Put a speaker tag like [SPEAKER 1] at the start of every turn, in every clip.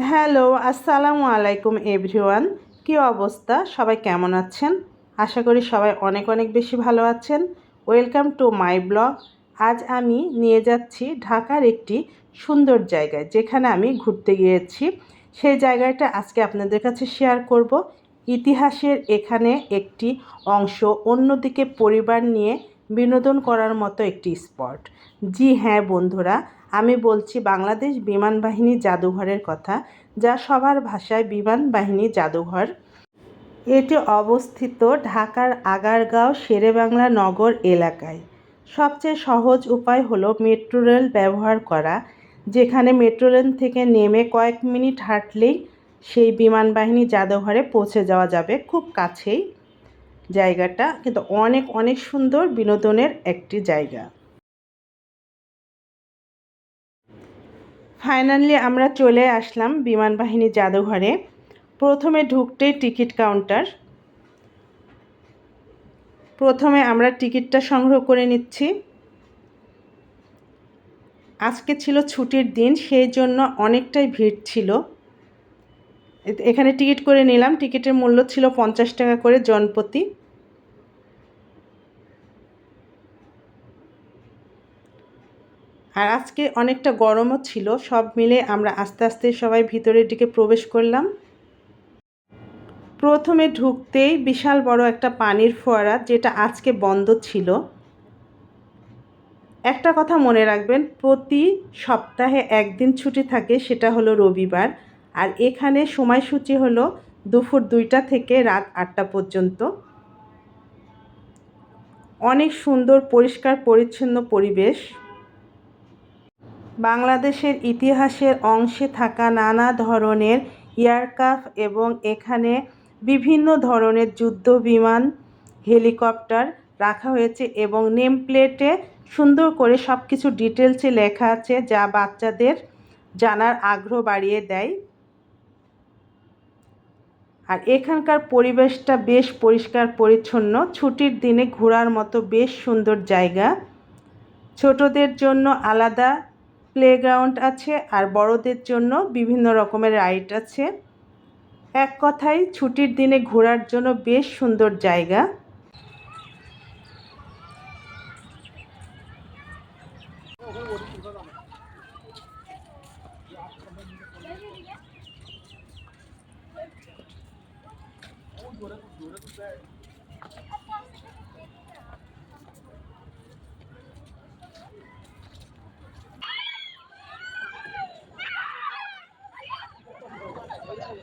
[SPEAKER 1] Hello, আসসালামু আলাইকুম everyone. কী অবস্থা? সবাই কেমন আছেন? আশা করি সবাই অনেক অনেক বেশি ভালো আছেন। Welcome to my blog. আজ আমি নিয়ে যাচ্ছি ঢাকার একটি সুন্দর জায়গায়, যেখানে আমি ঘুরতে গিয়েছি। সেই জায়গাটা আজকে আপনাদের কাছে শেয়ার করব। ইতিহাসের এখানে একটি অংশ, অন্যদিকে পরিবার নিয়ে বিনোদন করার মতো একটি স্পট। জি হ্যাঁ বন্ধুরা, আমি বলছি বাংলাদেশ বিমান বাহিনী জাদুঘরের কথা, যা সবার ভাষায় বিমান বাহিনী জাদুঘর। এটি অবস্থিত ঢাকার আগারগাঁও শেরেবাংলা নগর এলাকায়। সবচেয়ে সহজ উপায় হলো মেট্রো রেল ব্যবহার করা, যেখানে মেট্রো রেল থেকে নেমে কয়েক মিনিট হাঁটলেই সেই বিমান বাহিনী জাদুঘরে পৌঁছে যাওয়া যাবে খুব কাছেই। জায়গাটা কিন্তু অনেক অনেক সুন্দর, বিনোদনের একটি জায়গা। ফাইনালি আমরা চলে আসলাম বিমান বাহিনী জাদুঘরে। প্রথমে ঢুকতেই টিকিট কাউন্টার। প্রথমে আমরা টিকিটটা সংগ্রহ করে নিচ্ছি। আজকে ছিল ছুটির দিন, সেই জন্য অনেকটাই ভিড় ছিল। এখানে টিকিট করে নিলাম। টিকিটের মূল্য ছিল পঞ্চাশ টাকা করে জনপ্রতি আর আজকে অনেকটা গরমও ছিল, সব মিলে আমরা আস্তে আস্তে সবাই ভিতরের দিকে প্রবেশ করলাম। প্রথমে ঢুকতেই বিশাল বড় একটা পানির ফোয়ারা যেটা আজকে বন্ধ ছিল। একটা কথা মনে রাখবেন, প্রতি সপ্তাহে একদিন ছুটি থাকে, সেটা হলো রবিবার। আর এখানে সময়সূচি হলো দুপুর দুইটা থেকে রাত আটটা পর্যন্ত। অনেক সুন্দর, পরিষ্কার, পরিচ্ছন্ন পরিবেশ। বাংলাদেশের ইতিহাসের অংশে থাকা নানা ধরনের এয়ারক্রাফট এবং এখানে বিভিন্ন ধরনের যুদ্ধ বিমান, হেলিকপ্টার রাখা হয়েছে এবং নেম প্লেটে সুন্দর করে সব কিছু ডিটেলসে লেখা আছে যা বাচ্চাদের জানার আগ্রহ বাড়িয়ে দেয়। আর এখানকার পরিবেশটা বেশ পরিষ্কার, পরিচ্ছন্ন। ছুটির দিনে ঘোরার মতো বেশ সুন্দর জায়গা। ছোটদের জন্য আলাদা প্লেগ্রাউন্ড আছে আর বড়দের জন্য বিভিন্ন রকমের রাইড আছে। এক কথায় ছুটির দিনে ঘোরার জন্য বেশ সুন্দর জায়গা। জারি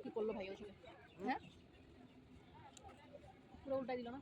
[SPEAKER 2] কি করল ভাই ওর সাথে? হ্যাঁ? পুরো উল্টা দিল না?